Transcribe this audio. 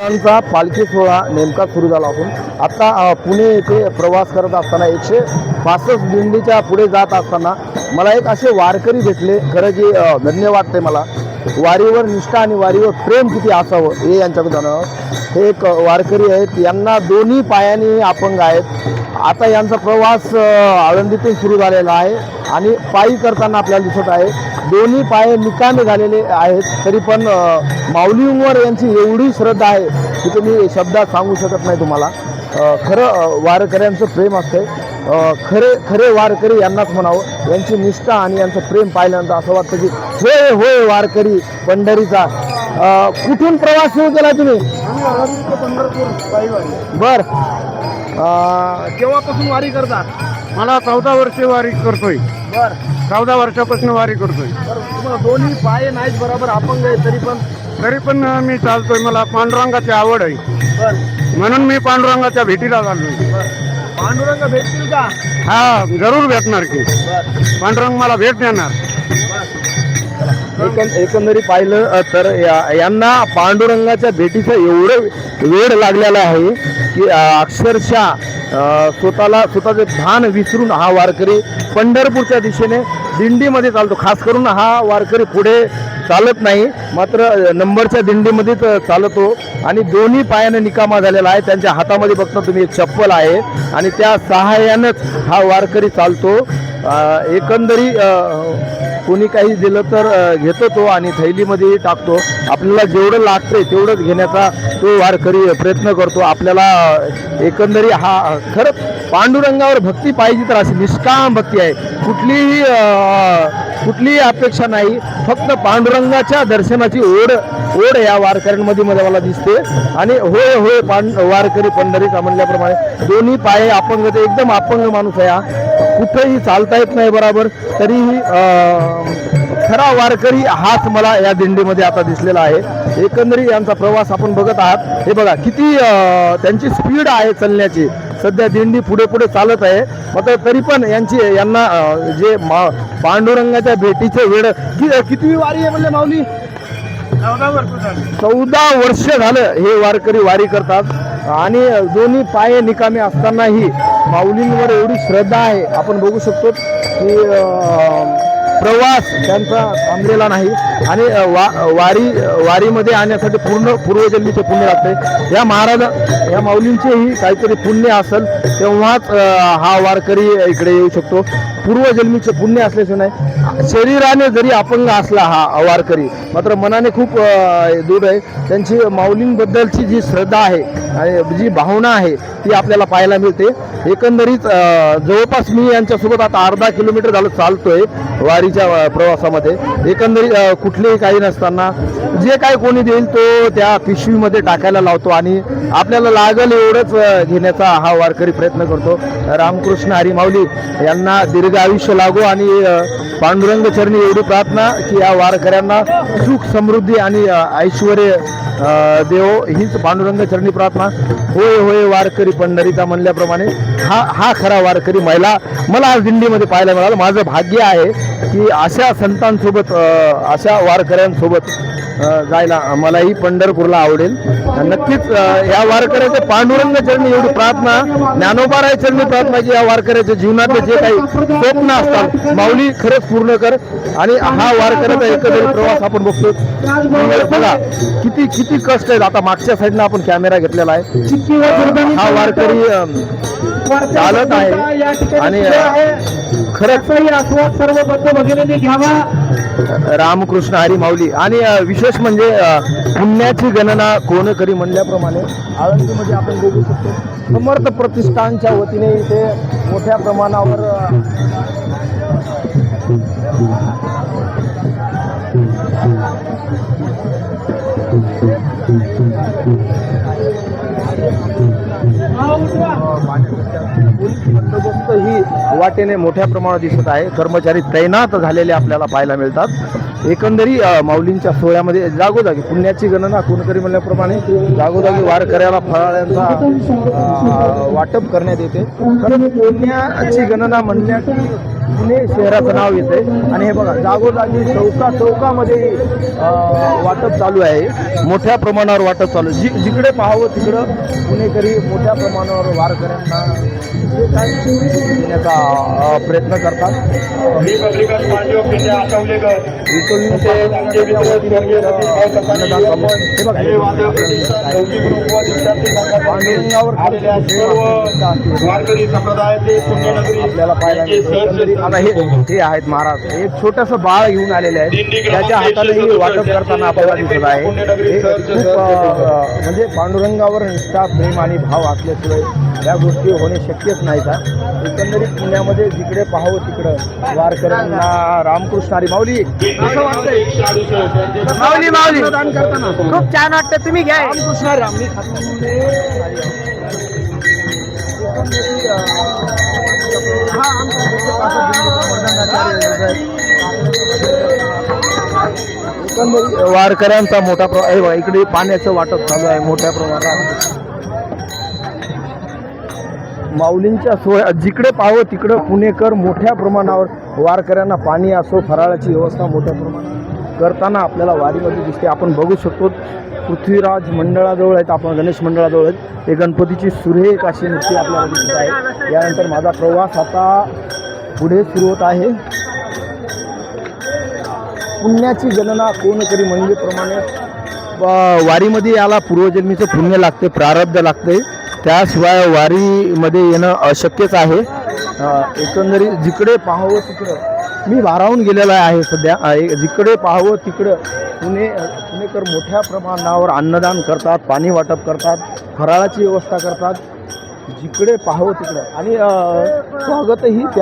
त्यांचा पालखी सोहळा नेमका सुरू झाला असून आता पुणे येथे प्रवास करत असताना एकशे पासष्ट दिंडीच्या पुढे जात असताना मला एक असे वारकरी भेटले. खरं की धन्यवाद धन्य मला. वारीवर निष्ठा आणि वारीवर प्रेम किती असावं हे यांच्याकडून हे एक वारकरी आहेत यांना दोन्ही पायाने अपंग आहेत. आता यांचा प्रवास आळंदीतून सुरू झालेला आहे आणि पायी करताना आपल्याला दिसत आहे. दोन्ही पाय निकामी झालेले आहेत तरी पण माऊलींवर यांची एवढी श्रद्धा आहे की तुम्ही शब्दात सांगू शकत नाही तुम्हाला. खरं वारकऱ्यांचं प्रेम असतं खरे खरे वारकरी यांनाच म्हणावं. यांची निष्ठा आणि यांचं प्रेम पाहिल्यानंतर असं वाटतं की होय होय वारकरी पंढरीचा. कुठून प्रवास सुरू केला तुम्ही? बर. अ, केव्हापासून वारी करता मला चौदा वर्ष वारी करतोय. बर. चौदा वर्षापासून वारी करतोय. बरं तुम्हाला दोन्ही पाय नाहीत बरोबर अपंग आहे तरी पण? तरी पण मी चालतोय. मला पांडुरंगाची आवड आहे. बर. म्हणून मी पांडुरंगाच्या भेटीला चाललोय. बर. पांडुरंग भेटतील का? हा जरूर भेटणार की. पांडुरंग मला भेट देणार. एकं एकंदरीत पाहिलं अ, तर या- यांना पांडुरंगाच्या भेटीचं एवढं वेळ लागलेला आहे की अ, अक्षरशः अ, स्वतःला स्वतःचे भान विसरून हा वारकरी पंढरपूरच्या दिशेने दिंडीमध्ये चालतो. खास करून हा वारकरी पुढे चालत नाही. मात्र नंबरच्या दिंडीमध्येच चालतो. आणि दोन्ही पायाने निकामा झालेला आहे. त्यांच्या हातामध्ये बघता तुम्ही एक चप्पल आहे. आणि त्या सहाय्यानंच हा वारकरी चालतो. एकंदरी कोणी काही दिलं तर घेतो तो आणि थैलीमध्ये टाकतो. आपल्याला जेवढं लागतंय तेवढंच घेण्याचा तो वारकरी प्रयत्न करतो. आपल्याला एकंदरी हा खरंच पांडुरंगावर भक्ती पाहिजे तर अशी निष्काम भक्ती आहे. कुठलीही कुठलीही अपेक्षा नाही. फक्त पांडुरंगाच्या दर्शनाची ओढ ओढ या वारकऱ्यांमध्ये मध्ये मला दिसते. आणि होय होय पांड वारकरी पंढरीचा म्हणल्याप्रमाणे दोन्ही पाय अपंग ते एकदम अपंग माणूस आहे हा. कुठेही चालता येत नाही बरोबर. तरीही खरा वारकरी हाच मला या दिंडीमध्ये आता दिसलेला आहे. एकंदरीत यांचा प्रवास आपण बघत आहात. हे बघा किती त्यांची स्पीड आहे चालण्याची. सध्या दिंडी पुढे पुढे चालत आहे. मात्र तरी पण यांची यांना जे मा पांडुरंगाच्या भेटीचे वेळ कि किती वारी आहे म्हणजे माऊली? चौदा वर्ष झाली. चौदा वर्ष झालं हे वारकरी वारी करतात. आणि दोन्ही पाय निकामी असतानाही माऊलींवर एवढी श्रद्धा आहे. आपण बघू शकतो की प्रवास त्यांचा थांबलेला नाही. आणि वा वारी वारीमध्ये आणण्यासाठी पूर्ण पूर्वजन्मीचे पुण्य लागते. या महाराज या माऊलींचेही काहीतरी पुण्य असेल तेव्हाच हा वारकरी इकडे येऊ शकतो. पूर्वजन्मीचे पुण्य असल्याशिवाय नाही. शरीराने जरी अपंग असला हा वारकरी मात्र मनाने खूप दूर आहे. त्यांची माऊलींबद्दलची जी श्रद्धा आहे आणि जी भावना आहे ती आपल्याला पाहायला मिळते. एकंदरीत जवळपास मी यांच्यासोबत आता अर्धा किलोमीटर झालं चालतोय वारीच्या प्रवासामध्ये. एकंदरीत कुठलेही काही नसताना जे काय कोणी देईल तो त्या पिशवीमध्ये टाकायला लावतो आणि आपल्याला लागल एवढंच घेण्याचा हा वारकरी प्रयत्न करतो. रामकृष्ण हरीमाऊली यांना दीर्घ आयुष्य लागो आणि पांडुरंग चरणी एवढी प्रार्थना की या वारकऱ्यांना सुख समृद्धी आणि ऐश्वर्य ऐश्वर देव हीच पांडुरंग चरणी प्रार्थना. होय होय वारकरी पंढरीचा म्हणल्याप्रमाणे. हा हा खरा वारकरी महिला मला आज दिंडीमध्ये पाहायला मिळालं. माझं भाग्य आहे की अशा संतांसोबत अशा वारकऱ्यांसोबत जायला मलाही पंढरपूरला आवडेल. नक्कीच या वारकऱ्याचं पांडुरंग चरणी एवढी प्रार्थना ज्ञानोबाराय चरणी प्रार्थना की या वारकऱ्याच्या जीवनातले जे काही स्वप्न असतात माऊली खरंच पूर्ण कर. आणि हा वारकऱ्याचा एकंदरीत प्रवास आपण बघतो बघा किती किती कष्ट आहेत. आता मागच्या साईडला आपण कॅमेरा घेतलेला आहे. हा वारकरी चालत आहे. आणि खरंच सर्व भगिनींनी घ्यावा. रामकृष्ण हरी माऊली. आणि विशेष म्हणजे पुण्याची गणना कोण करी म्हणल्याप्रमाणे आळंदीमध्ये आपण बघू शकतो. समर्थ प्रतिष्ठानच्या वतीने इथे मोठ्या प्रमाणावर बंदोबस्त ही वाटेने मोठ्या प्रमाणात दिसत आहे. कर्मचारी तैनात झालेले आपल्याला पाहायला मिळतात. एकंदरी माऊलींच्या सोहळ्यामध्ये जागोजागी पुण्याची गणना कोणकरी म्हणल्याप्रमाणे जागोजागी वारकऱ्याला फराळ्यांचा वाटप करण्यात येते. कारण पुण्याची गणना म्हणल्या पुणे शहराचं नाव येते आणि हे बघा जागोजागी चौका चौकामध्ये वाटप चालू आहे. मोठ्या प्रमाणावर वाटप चालू आहे. जि जिकडे पाहावं तिकडं पुणेकरी मोठ्या प्रमाणावर वारकऱ्यांना देण्याचा प्रयत्न करतात. आमचे हे बघा, पांडुरंगावर आलेल्या सर्व वारकरी संप्रदायाचे पुण्यनगरी आपल्याला पाहायला आता हे हे आहेत महाराज एक छोटंसं बाळ घेऊन आलेले आहे त्याच्या हातानेही वाटप करताना आपल्याला दिसत आहे खूप म्हणजे पांडुरंगावर निष्ठा प्रेम आणि भाव असल्याशिवाय या गोष्टी होणे शक्यच नाही का एकंदरीत पुण्यामध्ये जिकडे पाहावं तिकडं वारकऱ्यांना रामकृष्ण हरी माऊली. वाटतंय. माऊली माऊली. दान करताना खूप छान वाटतं. तुम्ही घ्या. रामकृष्ण राम मी हा वारकऱ्यांचा मोठा प्र हे बघा, इकडे पाण्याचं वाटप चालू आहे मोठ्या प्रमाणात. माऊलींच्या सोय जिकडे पाहावं तिकडं पुणेकर मोठ्या प्रमाणावर वारकऱ्यांना पाणी असो फराळाची व्यवस्था मोठ्या प्रमाणात करताना आपल्याला वारीमध्ये दिसते. आपण बघू शकतो पृथ्वीराज मंडळाजवळ आहेत आपण गणेश मंडळाजवळ आहेत. हे गणपतीची सुरेख अशी मूर्ती आपल्याला दिसत आहे. यानंतर माझा प्रवास आता पुढे सुरू होत आहे. पुण्याची गणना कोण करी म्हणजेप्रमाणे ब- वारीमध्ये याला पूर्वजन्मीचं पुण्य लागते प्रारब्ध लागते त्याशिवाय वारीमध्ये येणं अशक्यच आहे. एकंदरीत जिकडे पाहावं तिकडं मी भारावून गेलेला आहे सध्या. जिकडे पाहावं तिकडं पुणे पुणेकर मोठ्या प्रमाणावर अन्नदान करतात पाणी वाटप करतात फराळाची व्यवस्था करतात. जिकडे पाहावं तिकडं. आणि स्वागतही त्या